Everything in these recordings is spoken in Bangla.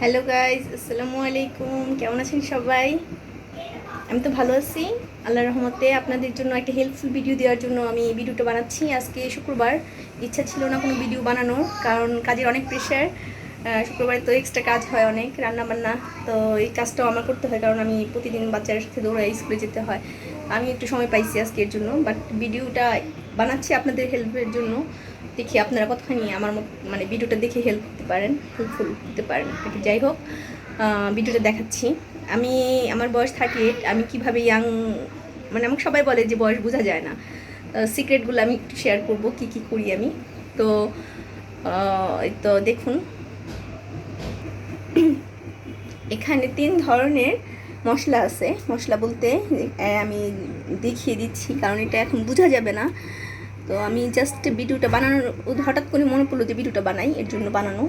হ্যালো গাইজ আসসালামু আলাইকুম। কেমন আছেন সবাই? আমি তো ভালো আছি। আল্লাহ রহমতে আপনাদের জন্য একটা হেল্পফুল ভিডিও দেওয়ার জন্য আমি ভিডিওটা বানাচ্ছি। আজকে শুক্রবার। ইচ্ছা ছিল না কোনো ভিডিও বানানোর, কারণ কাজের অনেক প্রেশার শুক্রবারে তো এক্সট্রা কাজ হয় অনেক রান্না বান্না তো এই কাজটাও আমার করতে হয়, কারণ আমি প্রতিদিন বাচ্চার সাথে দৌড়াই, স্কুলে যেতে হয়। আমি একটু সময় পাইছি আজকের জন্য বাট ভিডিওটা বানাচ্ছি আপনাদের হেল্পের জন্য। দেখি আপনারা কতখানি আমার মানে ভিডিওটা দেখে হেল্প করতে পারেন হেল্পফুল হতে পারেন। যাই হোক ভিডিওটা দেখাচ্ছি। আমি, আমার বয়স থার্টি এইট আমি কীভাবে ইয়াং মানে আমাকে সবাই বলে যে বয়স বোঝা যায় না। সিক্রেটগুলো আমি একটু শেয়ার করব, কি কি করি আমি। তো তো দেখুন। এখানে তিন ধরনের মশলা আছে। মশলা বলতে আমি দেখিয়ে দিচ্ছি, কারণ এটা এখন বোঝা যাবে না। তো আমি জাস্ট ভিডিওটা বানানোর, হঠাৎ করে মনে পড়ল যে ভিডিওটা বানাই, এর জন্য বানানো।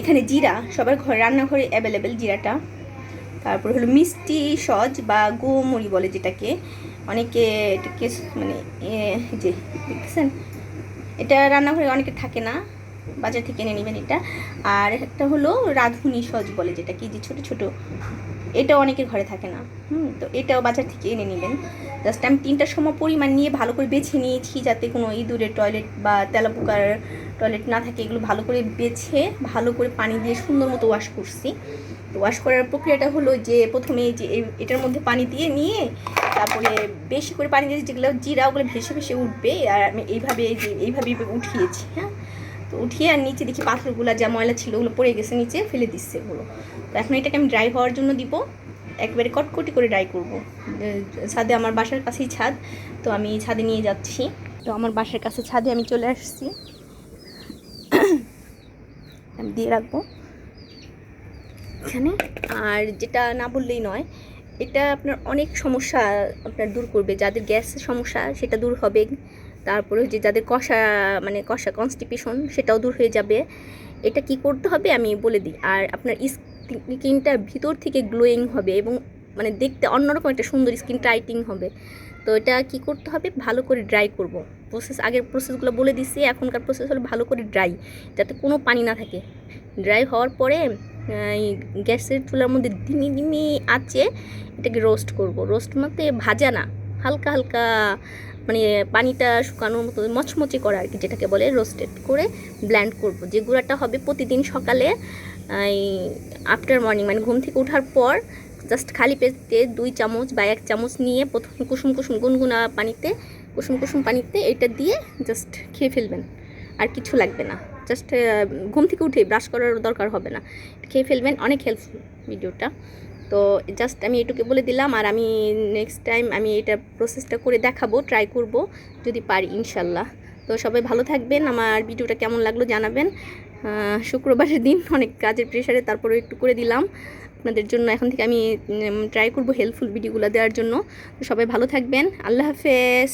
এখানে জিরা, সবার ঘরে, রান্নাঘরে অ্যাভেলেবেল জিরাটা। তারপর হলো মিষ্টি সজ বা গোমরি বলে যেটাকে। অনেকে এটাকে মানে যে দেখছেন এটা রান্নাঘরে অনেকে থাকে না। বাজার থেকে এনে নেবেন এটা। আর একটা হলো রাঁধুনি সজ বলে যেটা কি যে ছোটো ছোটো। এটাও অনেকের ঘরে থাকে না। হুম, তো এটাও বাজার থেকে এনে নেবেন। জাস্ট আমি তিনটা সম পরিমাণ নিয়ে ভালো করে বেছে নিয়েছি যাতে কোনো ইঁদুরের টয়লেট বা তেলাপোকার টয়লেট না থাকে, এগুলো ভালো করে বেছে, ভালো করে পানি দিয়ে সুন্দর মতো ওয়াশ করছি। তো ওয়াশ করার প্রক্রিয়াটা হলো যে প্রথমে যে এটার মধ্যে পানি দিয়ে নিয়ে তারপরে বেশি করে পানি দিয়ে যেগুলো জিরা ওগুলো ভেসে ভেসে উঠবে। আর আমি এইভাবে এইভাবে এইভাবে উঠিয়েছি হ্যাঁ? তো উঠিয়ে আর নিচে দেখি পাথরগুলো যা ময়লা ছিল ওগুলো পড়ে গেছে, নিচে ফেলে দিচ্ছে ওগুলো তো এখন এটাকে আমি ড্রাই হওয়ার জন্য দিব। একবারে কটকটি করে ড্রাই করব। ছাদে আমার বাসার কাছেই ছাদ, তো আমি ছাদে নিয়ে যাচ্ছি। তো আমার বাসার কাছে ছাদে আমি চলে আসছি। আমি দিয়ে রাখব। এখানে। আর যেটা না বললেই নয়, এটা আপনার অনেক সমস্যা আপনার দূর করবে। যাদের গ্যাসের সমস্যা, সেটা দূর হবে তারপরে হচ্ছে যাদের কষা মানে কষা কনস্টিপেশন সেটাও দূর হয়ে যাবে। এটা কি করতে হবে আমি বলে দিই। আর আপনার স্কিনটা ভিতর থেকে গ্লোয়িং হবে এবং মানে দেখতে অন্যরকম একটা সুন্দর স্কিন টাইটিং হবে। তো এটা কি করতে হবে? ভালো করে ড্রাই করব। প্রসেস আগের প্রসেসগুলো বলে দিচ্ছি এখনকার প্রসেস হলো ভালো করে ড্রাই যাতে কোনো পানি না থাকে। ড্রাই হওয়ার পরে গ্যাসের চুলার মধ্যে ধিমি ধিমি আছে এটাকে রোস্ট করব। রোস্ট মতে ভাজা না। হালকা হালকা মানে পানিটা শুকানোর মতো মচমচে করা আর কি, যেটাকে বলে রোস্টেড করে ব্ল্যান্ড করব। যে গুঁড়াটা হবে প্রতিদিন সকালে আফটার মর্নিং মানে ঘুম থেকে ওঠার পর জাস্ট খালি পেটে দুই চামচ বা এক চামচ নিয়ে প্রথম কুসুম কুসুম গুনগুনা পানিতে, কুসুম কুসুম পানিতে এটা দিয়ে জাস্ট খেয়ে ফেলবেন। আর কিছু লাগবে না। জাস্ট ঘুম থেকে উঠে ব্রাশ করার দরকার হবে না। খেয়ে ফেলবেন, অনেক হেল্পফুল ভিডিওটা তো জাস্ট আমি এটুকু বলে দিলাম আর আমি নেক্সট টাইম আমি এটা প্রসেসটা করে দেখাবো ট্রাই করব, যদি পারি ইনশাল্লাহ। তো সবাই ভালো থাকবেন, আমার ভিডিওটা কেমন লাগল জানাবেন। শুক্রবারের দিন অনেক কাজের প্রেশারে তারপরে একটু করে দিলাম। আপনাদের জন্য এখন থেকে আমি ট্রাই করব হেল্পফুল ভিডিওগুলো দেওয়ার জন্য। তো সবাই ভালো থাকবেন, আল্লাহ হাফেজ।